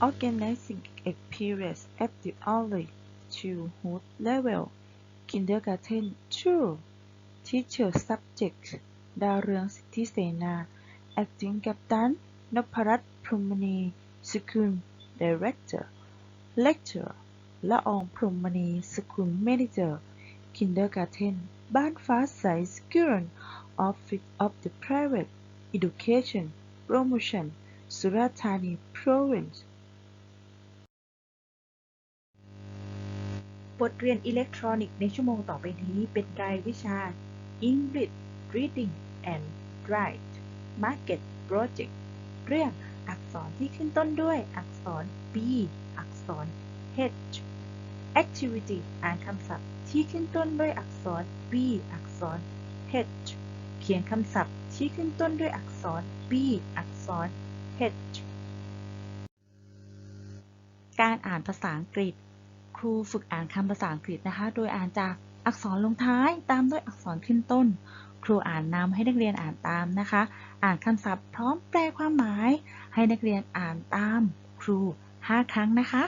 organizing experience at the early childhood level kindergarten 2 teacher subject ดาวเรืองสิทธิเสนา acting กัปตัน นพรัตน์พรหมณีสกุล director lecturer ละอองพรหมณีสกุล manager kindergarten บ้านฟ้าใส school office of the private education promotion สุราษฎร์ธานี province บทเรียนอิเล็กทรอนิกส์ในชั่วโมงต่อไปนี้เป็นรายวิชา English Reading and Write Market Project เรื่องอักษรที่ขึ้นต้นด้วยอักษร B อักษร H Activity อ่านคำศัพท์ที่ขึ้นต้นด้วยอักษร B อักษร H เขียนคำศัพท์ที่ขึ้นต้นด้วยอักษร B อักษร H การอ่านภาษาอังกฤษ ครูฝึกอ่านคำภาษาอังกฤษนะคะ โดยอ่านจากอักษรลงท้ายตามด้วยอักษรขึ้นต้น ครูอ่านนำให้นักเรียนอ่านตามนะคะ อ่านคำศัพท์พร้อมแปลความหมาย ให้นักเรียนอ่านตาม ครู 5 ครั้งนะคะ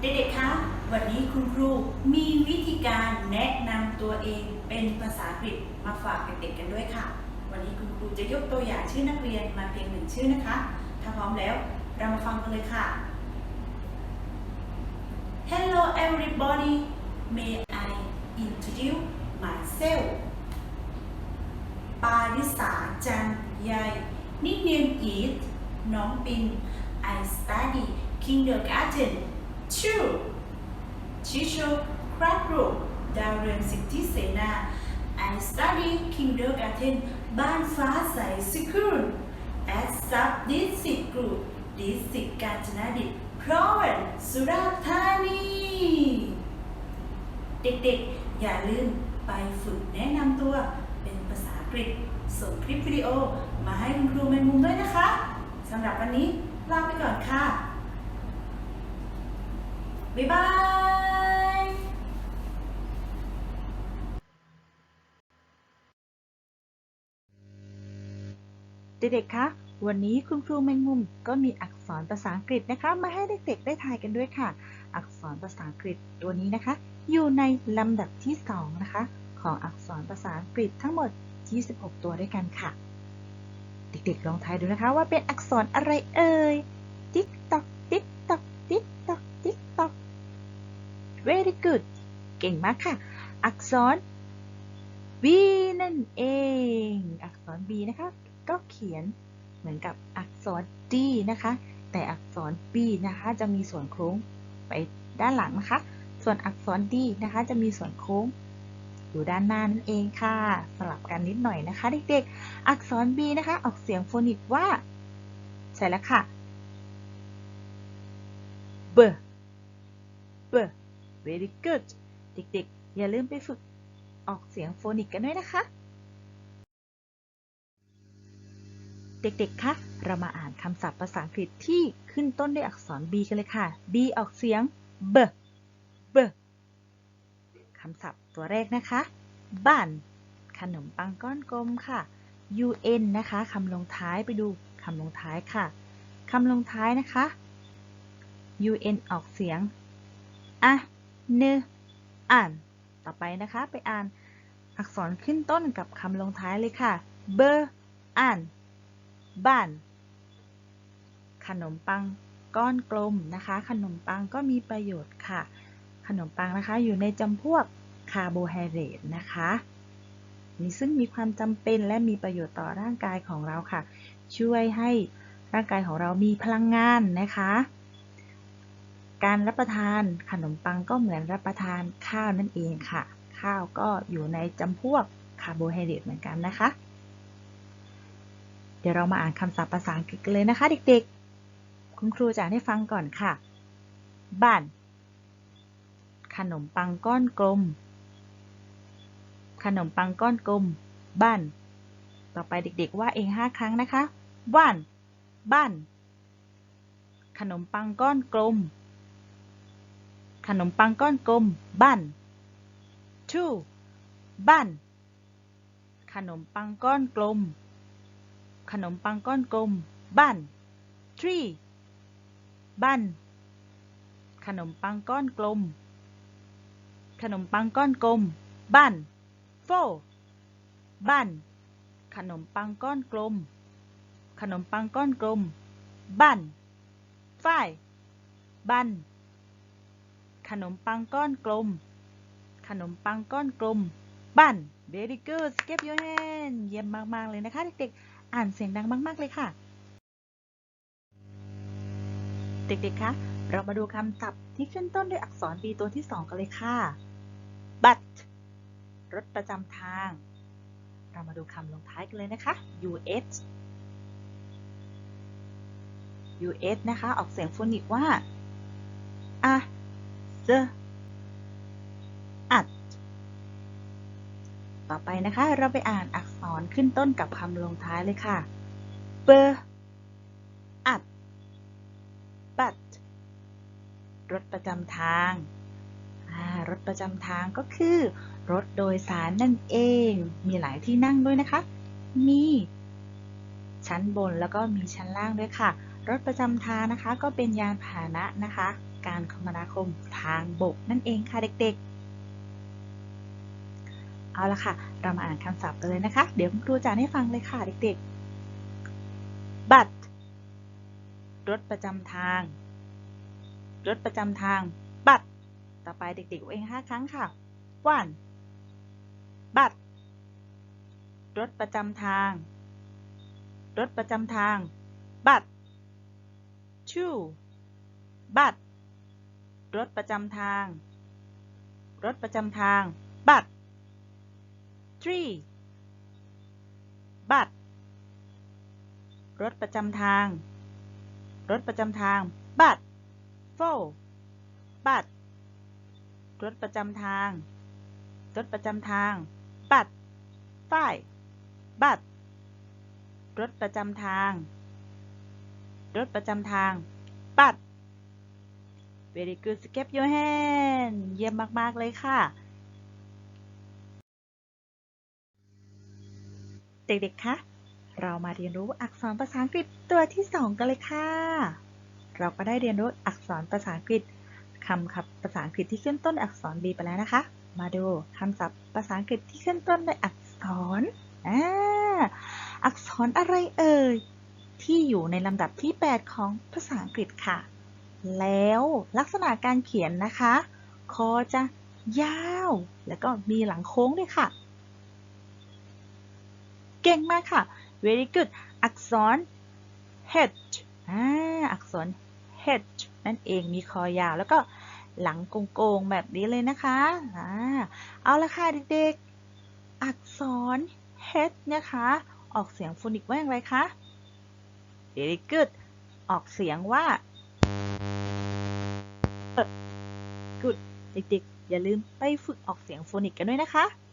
เด็กๆคะวันนี้คุณครูมีวิธีการแนะนำตัวเองเป็นภาษาอังกฤษมาฝากเด็กๆกันด้วยค่ะ วันนี้คุณครูจะยกตัวอย่างชื่อนักเรียนมาเพียงหนึ่งชื่อนะคะ ถ้าพร้อมแล้ว เรามาฟังกันเลยค่ะ Hello everybody may I introduce myself ปาริสาจันยาย nickname is น้องปิน I study kindergarten Teacher Classroom ดาวเรืองสิทธิเสนา I study kindergarten บ้านฟ้าใส School at Sub District Group District กาญจนดิต Province สุราษฎร์ธานี เด็กๆ อย่าลืมไปฝึกแนะนำตัวเป็นภาษาอังกฤษ ส่งคลิปวิดีโอมาให้คุณครูแมงมุมด้วยนะคะสำหรับวันนี้ลาไปก่อนค่ะ บ๊ายบาย เด็กๆ คะ วันนี้คุณครูแมงมุมก็มีอักษรภาษาอังกฤษนะคะ มาให้เด็กๆ ได้ทายกันด้วยค่ะ อักษรภาษาอังกฤษตัวนี้นะคะ อยู่ในลำดับที่ 2 นะคะ ของอักษรภาษาอังกฤษทั้งหมด 26 ตัวด้วยกันค่ะ เด็กๆ ลองทายดูนะคะว่าเป็นอักษรอะไรเอ่ย ติ๊กตอกติ๊กตอกติ๊กตอกติ๊กตอก very good เก่งมากค่ะ อักษร B นั่นเอง อักษร B นะคะ ก็เขียนเหมือนกับอักษร D นะคะ แต่อักษร B นะคะจะมีส่วนโค้งไปด้านหลังนะคะ ส่วนอักษร D นะคะจะมีส่วนโค้งอยู่ด้านหน้านั่นเองค่ะ สลับกันนิดหน่อยนะคะเด็กๆ อักษร B นะคะ ออกเสียงโฟนิกว่า ใช่แล้วค่ะ B B very good เด็กๆ อย่าลืมไปฝึกออกเสียงโฟนิกกันด้วยนะคะ เด็กๆ คะ เรามาอ่านคำศัพท์ภาษาอังกฤษที่ขึ้นต้นด้วยอักษร B กันเลยค่ะ B ออกเสียง B B คำศัพท์ตัวแรกนะคะ บ้าน ขนมปังก้อนกลมค่ะ UN นะคะคำลงท้ายไปดูคำลงท้ายค่ะคำลงท้ายนะคะ UN ออกเสียงอะเนอ่าน ต่อไปนะคะ ไปอ่านอักษรขึ้นต้นกับคำลงท้ายเลยค่ะ เบอร์อ่าน บ้าน ขนมปังก้อนกลมนะคะ ขนมปังก็มีประโยชน์ค่ะ ขนมปังนะคะอยู่ในจำพวกคาร์โบไฮเดรตนะคะมีซึ่งมีความจำเป็นและมีประโยชน์ต่อร่างกายของเราค่ะ ช่วยให้ร่างกายของเรามีพลังงานนะคะ การรับประทานขนมปังก็เหมือนรับประทานข้าวนั่นเองค่ะ ข้าวก็อยู่ในจำพวกคาร์โบไฮเดรตเหมือนกันนะคะ เดี๋ยวเรามาอ่านคำศัพท์ภาษาอังกฤษกันเลยนะคะเด็กๆ คุณครูจะอ่านให้ฟังก่อนค่ะ บ้าน ขนมปังก้อนกลม ขนมปังก้อนกลม บ้าน ต่อไปเด็กๆ ว่าเองห้าครั้งนะคะ บ้าน บ้าน ขนมปังก้อนกลม ขนมปังก้อนกลม บ้าน two บ้าน ขนมปังก้อนกลม ขนมปังก้อนกลม บัน three บัน ขนมปังก้อนกลม ขนมปังก้อนกลม บัน four บัน ขนมปังก้อนกลม ขนมปังก้อนกลม บัน five บัน ขนมปังก้อนกลม ขนมปังก้อนกลม บัน very good skip your hand เยี่ยมมาก ๆ เลยนะคะ เด็ก ๆ อ่านเสียงดังมาก ๆ เลยค่ะ เด็ก ๆ คะ เรามาดูคำศัพท์ที่ขึ้นต้นด้วยอักษร B ตัวที่ 2 กันเลยค่ะ but รถประจำทาง เรามาดูคำลงท้ายกันเลยนะคะ us us นะคะ ออกเสียงโฟนิกว่า a the at ต่อไปนะคะ เราไปอ่านอักษ รขึ้นต้นกับคำลงท้ายเลยค่ะ b at but รถประจำทางรถประจำทางก็คือ รถโดยสารนั่นเอง มีหลายที่นั่งด้วยนะคะ มีชั้นบนแล้วก็มีชั้นล่างด้วยค่ะ รถประจำทางนะคะ ก็เป็นยานพาหนะนะคะ การคมนาคมทางบกนั่นเองค่ะเด็กๆ เอาละค่ะ เรามาอ่านคำศัพท์กันเลยนะคะ เดี๋ยวครูจะอ่าให้ฟังเลยค่ะเด็กๆ but รถประจำทาง รถประจำทาง but ต่อไปเด็กๆเองห้าครั้งค่ะ one but รถประจำทาง รถประจำทาง but two but รถประจำทาง รถประจำทาง but three but รถประจำทางรถประจำทาง but four but รรถประจำทาง รถประจำทาง but five but รถประจำทาง รถประจำทาง but very good skip your hand เยี่ยมมาก ๆ เลยค่ะ เด็กๆ คะ เรามาเรียนรู้อักษรภาษาอังกฤษตัวที่ 2 กันเลยค่ะ เราก็ได้เรียนรู้อักษรภาษาอังกฤษคำศัพท์ภาษาอังกฤษที่ขึ้นต้นอักษร B ไปแล้วนะคะ มาดูคำศัพท์ภาษาอังกฤษที่ขึ้นต้นด้วยอักษรอ่าอักษรอะไรเอ่ย ที่อยู่ในลำดับที่ 8 ของภาษาอังกฤษค่ะ แล้วลักษณะการเขียนนะคะ คอจะยาว แล้วก็มีหลังโค้งด้วยค่ะ เก่งมากค่ะ very good อักษร H อ่าอักษร H นั่นเองมีคอยาวแล้วก็หลังโกงๆแบบนี้เลยนะคะอ่าเอาละค่ะเด็กๆ อักษร H นะคะ ออกเสียงโฟนิกว่าอย่างไรคะ very good ออกเสียงว่า good เด็กๆ อย่าลืมไปฝึกออกเสียงโฟนิกกันด้วยนะคะ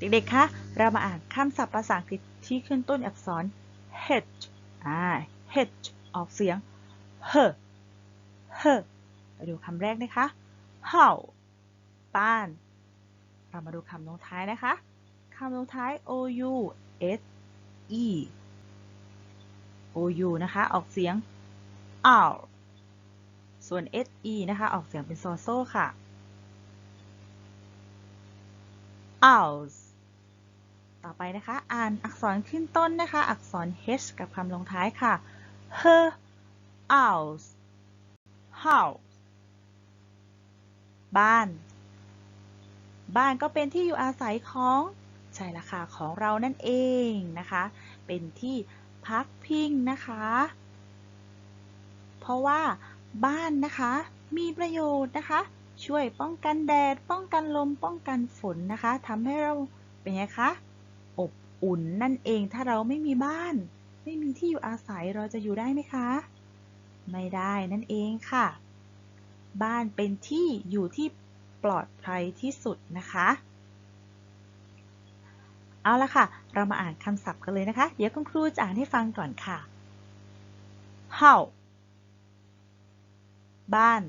เด็กๆ คะ เรามาอ่านคำศัพท์ภาษาอังกฤษที่ขึ้นต้นอักษร H อ่า H ออกเสียง h h ไปดูคำแรกนะคะ how บ้าน เรามาดูคำลงท้ายนะคะ คำลงท้าย o u s e o u นะคะ ออกเสียง ow ส่วน s e นะคะ ออกเสียงเป็นซอโซ่ค่ะ owls ต่อไปนะคะ อ่านอักษรขึ้นต้นนะคะ อักษร h กับคำลงท้ายค่ะ her house house บ้าน บ้านก็เป็นที่อยู่อาศัยของใช่ละค่ะของเรานั่นเองนะคะ เป็นที่พักพิงนะคะ เพราะว่าบ้านนะคะ มีประโยชน์นะคะ ช่วยป้องกันแดด ป้องกันลม ป้องกันฝนนะคะทำให้เราเป็นไงคะ อุ่นนั่นเองถ้าเราไม่มีบ้าน ไม่มีที่อยู่อาศัยเราจะอยู่ได้ไหมคะ ไม่ได้นั่นเองค่ะ บ้านเป็นที่อยู่ที่ปลอดภัยที่สุดนะคะ เอาละค่ะ เรามาอ่านคำศัพท์กันเลยนะคะ เดี๋ยวคุณครูจะอ่านให้ฟังก่อนค่ะ how บ้าน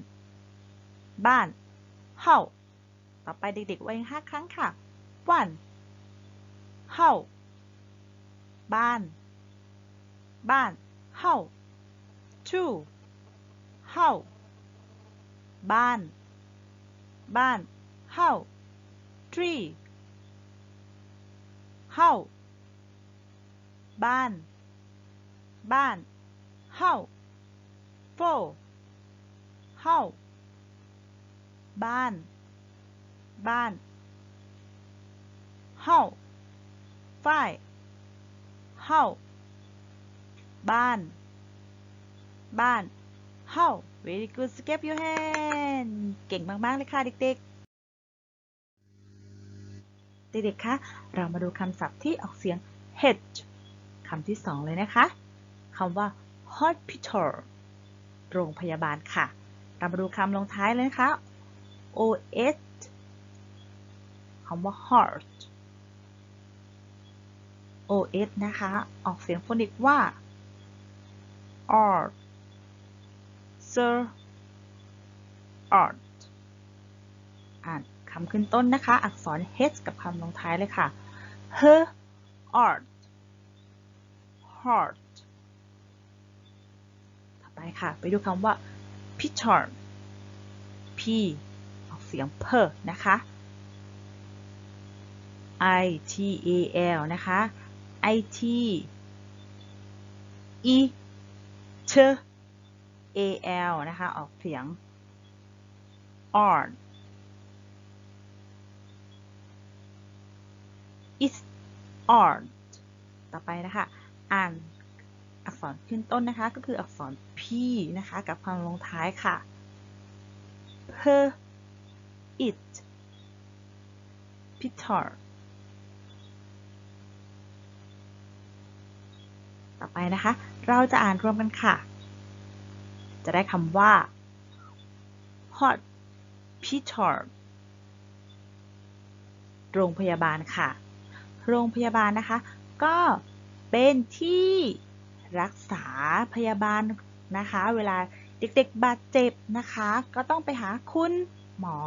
บ้าน how ต่อไปเด็กๆไว้ห้าครั้งค่ะ one how บ้าน บ้าน how two how บ้าน บ้าน how three how บ้าน บ้าน how four how บ้าน บ้าน how five how บ้าน บ้าน how very good skip your hand เก่งมาก ๆ เลยค่ะเด็ก ๆ เด็ก ๆ คะ เรามาดูคำศัพท์ที่ออกเสียง h คำที่สองเลยนะคะคำว่า hospital โรงพยาบาลค่ะ เรามาดูคำลงท้ายเลยนะคะ os คำว่า heart os นะคะ ออกเสียงโฟนิกว่า art sir art อ่านคำขึ้นต้นนะคะ อักษร h กับคำลงท้ายเลยค่ะ h art heart ต่อไปค่ะ ไปดูคำว่า picture p ออกเสียง p นะคะ i t a l นะคะ i t e t a l นะคะ ออกเสียง art is art ต่อไปนะคะ อ่านอักษรขึ้นต้นนะคะ ก็คืออักษร p นะคะ กับคำลงท้ายค่ะ per it picture ต่อไปนะคะ เราจะอ่านรวมกันค่ะ จะได้คำว่า hot p i t o r โรงพยาบาลค่ะ โรงพยาบาลนะคะ ก็เป็นที่รักษาพยาบาลนะคะ เวลาเด็กๆบาดเจ็บนะคะ ก็ต้องไปหาคุณหมอ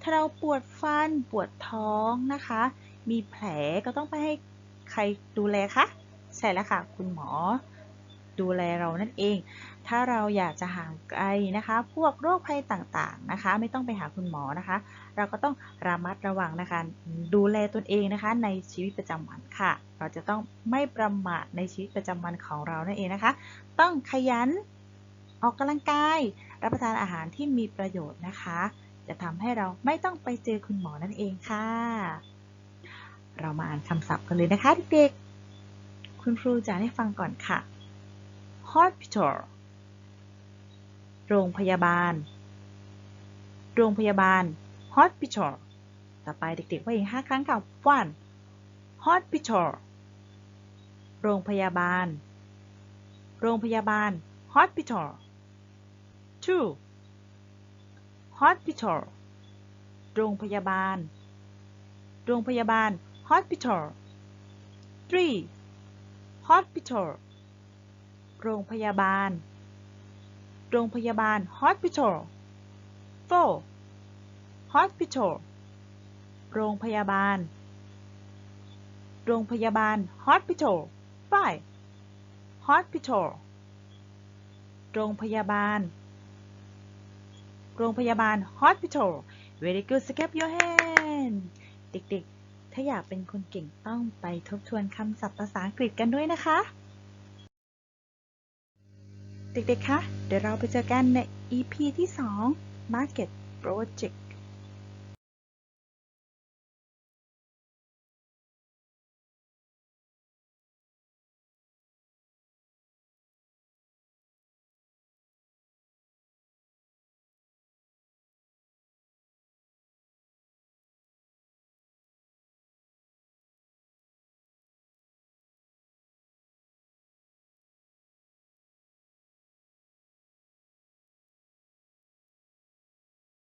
ถ้าเราปวดฟันปวดท้องนะคะ มีแผลก็ต้องไปให้ใครดูแลคะ ใช่แล้วค่ะ คุณหมอดูแลเรานั่นเอง ถ้าเราอยากจะห่างไกลนะคะ พวกโรคภัยต่างๆนะคะ ไม่ต้องไปหาคุณหมอนะคะ เราก็ต้องระมัดระวังนะคะ ดูแลตนเองนะคะในชีวิตประจำวันค่ะ เราจะต้องไม่ประมาทในชีวิตประจำวันของเรานั่นเองนะคะ ต้องขยันออกกำลังกาย รับประทานอาหารที่มีประโยชน์นะคะ จะทำให้เราไม่ต้องไปเจอคุณหมอนั่นเองค่ะ เรามาอ่านคำศัพท์กันเลยนะคะเด็กๆ คุณครูจะให้ฟังก่อนค่ะ hospital โรงพยาบาล โรงพยาบาล hospital ต่อไปเด็กๆว่าอีกห้าครั้งกับ one hospital โรงพยาบาล โรงพยาบาล hospital two hospital โรงพยาบาล โรงพยาบาล hospital three hospital โรงพยาบาล โรงพยาบาล hospital f o r hospital โรงพยาบาล โรงพยาบาล hospital f i hospital โรงพยาบาล โรงพยาบาล hospital very good skip your hand เด็กๆ ถ้าอยากเป็นคนเก่งต้องไปทบทวนคำศัพท์ภาษาอังกฤษกันด้วยนะคะ เด็กๆ คะ เดี๋ยวเราไปเจอกันใน EP ที่ 2 Market Project